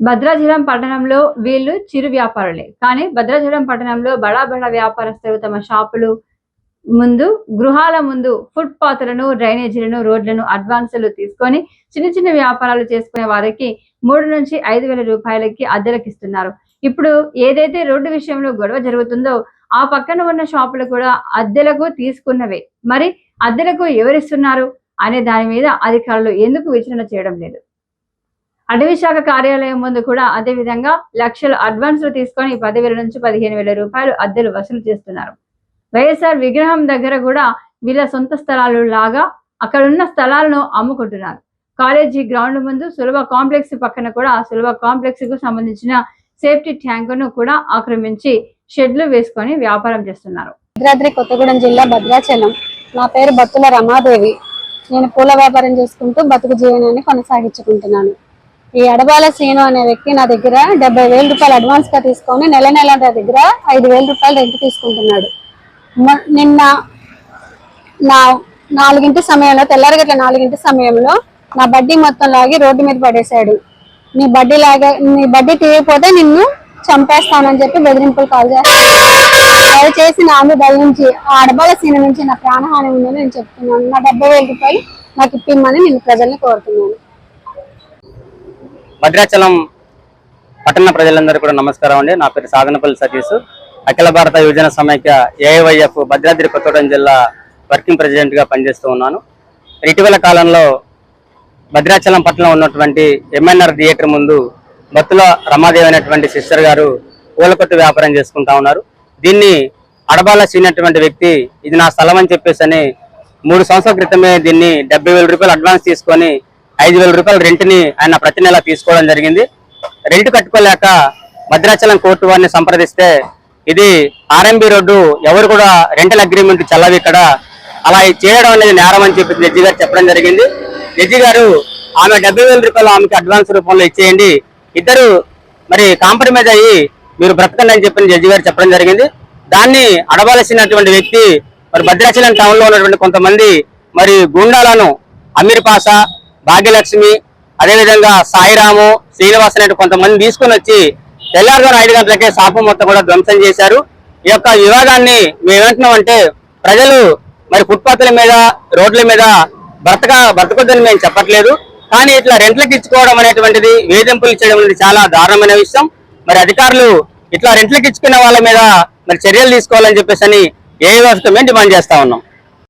భద్రాచలం పట్టణంలో వీళ్ళు చిరు వ్యాపారులే. కానీ భద్రాచలం పట్టణంలో బడా బడా వ్యాపారస్తులు తమ షాపులు ముందు గృహాల ముందు ఫుట్ పాత్లను డ్రైనేజీలను రోడ్లను అడ్వాన్సులు తీసుకొని చిన్న చిన్న వ్యాపారాలు చేసుకునే వారికి మూడు నుంచి ఐదు వేల రూపాయలకి అద్దెలకు ఇస్తున్నారు ఇప్పుడు ఏదైతే రోడ్డు విషయంలో గొడవ జరుగుతుందో ఆ పక్కన ఉన్న షాపులు కూడా అద్దెలకు తీసుకున్నవే. మరి అద్దెలకు ఎవరిస్తున్నారు అనే దాని మీద అధికారులు ఎందుకు విచారణ చేయడం లేదు? అటవీ శాఖ కార్యాలయం ముందు కూడా అదే విధంగా లక్షలు అడ్వాన్సులు తీసుకొని పదివేల నుంచి పదిహేను వేల రూపాయలు అద్దెలు వసూలు చేస్తున్నారు. వైఎస్ఆర్ విగ్రహం దగ్గర కూడా వీళ్ళ సొంత స్థలాలు లాగా అక్కడున్న స్థలాలను అమ్ముకుంటున్నారు. కాలేజీ గ్రౌండ్ ముందు సులభ కాంప్లెక్స్ పక్కన కూడా సులభ కాంప్లెక్స్కు సంబంధించిన సేఫ్టీ ట్యాంకును కూడా ఆక్రమించి షెడ్లు వేసుకొని వ్యాపారం చేస్తున్నారు. భద్రాద్రి కొత్తగూడెం జిల్లా భద్రాచలం. నా పేరు బత్తుల రమాదేవి. నేను పూల వ్యాపారం చేసుకుంటూ బతుకు జీవనాన్ని కొనసాగించుకుంటున్నాను. ఈ అడబాల శ్రీను అనే వ్యక్తి నా దగ్గర డెబ్బై వేల రూపాయలు అడ్వాన్స్గా తీసుకొని నెల నెల నా దగ్గర ఐదు వేల రూపాయలు రెంట్ తీసుకుంటున్నాడు. నిన్న నా నాలుగింటి సమయంలో తెల్లారగట్ల నాలుగింటి సమయంలో నా బడ్డీ మొత్తం లాగి రోడ్డు మీద పడేశాడు. నీ బడ్డీ లాగా నీ బడ్డీ తీయకపోతే నిన్ను చంపేస్తానని చెప్పి బెదిరింపులు కాల్ చేస్తాను దయచేసి నా మీద నుంచి ఆ అడబాల సీన నుంచి నా ప్రాణహాని ఉందని నేను చెప్తున్నాను. నా డెబ్బై వేల రూపాయలు నాకు ఇప్పిమ్మని నేను ప్రజల్ని కోరుతున్నాను. భద్రాచలం పట్టణ ప్రజలందరూ కూడా నమస్కారం అండి. నా పేరు సాధనపల్లి సతీష్. అఖిల భారత యువజన సమైక్య ఏఐవైఎఫ్ భద్రాద్రి కొత్తగూడెం జిల్లా వర్కింగ్ ప్రెసిడెంట్గా పనిచేస్తూ ఉన్నాను. ఇటీవల కాలంలో భద్రాచలం పట్టణంలో ఉన్నటువంటి ఎంఎన్ఆర్ థియేటర్ ముందు బత్తుల రమాదేవి అనేటువంటి సిస్టర్ గారు పూలకొట్టు వ్యాపారం చేసుకుంటా ఉన్నారు. దీన్ని అడబాల చేయనటువంటి వ్యక్తి ఇది నా స్థలం అని చెప్పేసి అని మూడు సంవత్సరాల క్రితమే దీన్ని డెబ్బై వేల రూపాయలు అడ్వాన్స్ తీసుకొని ఐదు వేల రూపాయల రెంట్ని ఆయన ప్రతి నెల తీసుకోవడం జరిగింది. రెంట్ కట్టుకోలేక భద్రాచలం కోర్టు వారిని సంప్రదిస్తే ఇది ఆర్ఎంబి రోడ్డు ఎవరు కూడా రెంటల్ అగ్రిమెంట్ చల్లవి ఇక్కడ. అలా చేయడం అనేది నేరం అని చెప్పి జడ్జి గారు చెప్పడం జరిగింది. జడ్జి గారు ఆమె డెబ్బై వేల రూపాయలు ఆమెకి అడ్వాన్స్ రూపంలో ఇచ్చేయండి. ఇద్దరు మరి కాంప్రమైజ్ అయ్యి మీరు బ్రతకండి అని చెప్పి జడ్జి గారు చెప్పడం జరిగింది. దాన్ని అడవలసినటువంటి వ్యక్తి మరి భద్రాచలం టౌన్లో ఉన్నటువంటి కొంతమంది మరి గుండాలను అమీర్ పాషా భాగ్యలక్ష్మి అదేవిధంగా సాయిరాము శ్రీనివాస్ అనే కొంతమంది తీసుకొని వచ్చి తెల్లారుగారు ఐదు గంటలకే షాపు మొత్తం కూడా ధ్వంసం చేశారు. ఈ యొక్క వివాదాన్ని మేము ప్రజలు మరి ఫుట్పాత్ల మీద రోడ్ల మీద బ్రతక బ్రతకొద్దని మేము చెప్పట్లేదు. కానీ ఇట్లా రెంట్లకు ఇచ్చుకోవడం అనేటువంటిది వేధింపులు చేయడం అనేది చాలా దారుణమైన విషయం. మరి అధికారులు ఇట్లా రెంట్లకు ఇచ్చుకున్న వాళ్ళ మీద మరి చర్యలు తీసుకోవాలని చెప్పేసి అని ఏ వ్యవస్థ మేము డిమాండ్ చేస్తా ఉన్నాం.